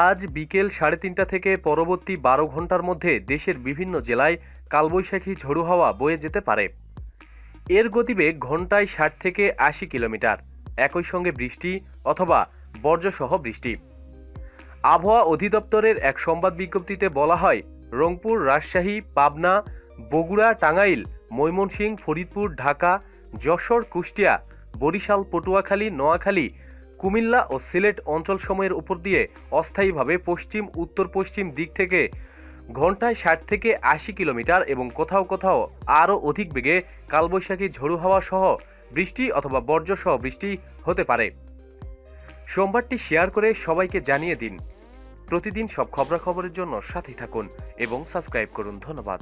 আজ বিকেল সাড়ে তিনটা থেকে পরবর্তী বারো ঘণ্টার মধ্যে দেশের বিভিন্ন জেলায় কালবৈশাখী ঝোড়ো হাওয়া বয়ে যেতে পারে। এর গতিবেগ ঘন্টায় ষাট থেকে আশি কিলোমিটার, একই সঙ্গে বৃষ্টি অথবা বর্জ্যসহ বৃষ্টি। আবহাওয়া অধিদপ্তরের এক সংবাদ বিজ্ঞপ্তিতে বলা হয়, রংপুর, রাজশাহী, পাবনা, বগুড়া, টাঙ্গাইল, ময়মনসিংহ, ফরিদপুর, ঢাকা, যশোর, কুষ্টিয়া, বরিশাল, পটুয়াখালী, নোয়াখালী কুমিল্লা ও সিলেট অঞ্চল সময়ের উপর দিয়ে অস্থায়ীভাবে পশ্চিম, উত্তর পশ্চিম দিক থেকে ঘন্টায় ষাট থেকে আশি কিলোমিটার এবং কোথাও কোথাও আরও অধিক বেগে কালবৈশাখী ঝড়ু হাওয়া সহ বৃষ্টি অথবা বর্জ্য সহ বৃষ্টি হতে পারে। সোমবারটি শেয়ার করে সবাইকে জানিয়ে দিন। প্রতিদিন সব খবরাখবরের জন্য সাথে থাকুন এবং সাবস্ক্রাইব করুন। ধন্যবাদ।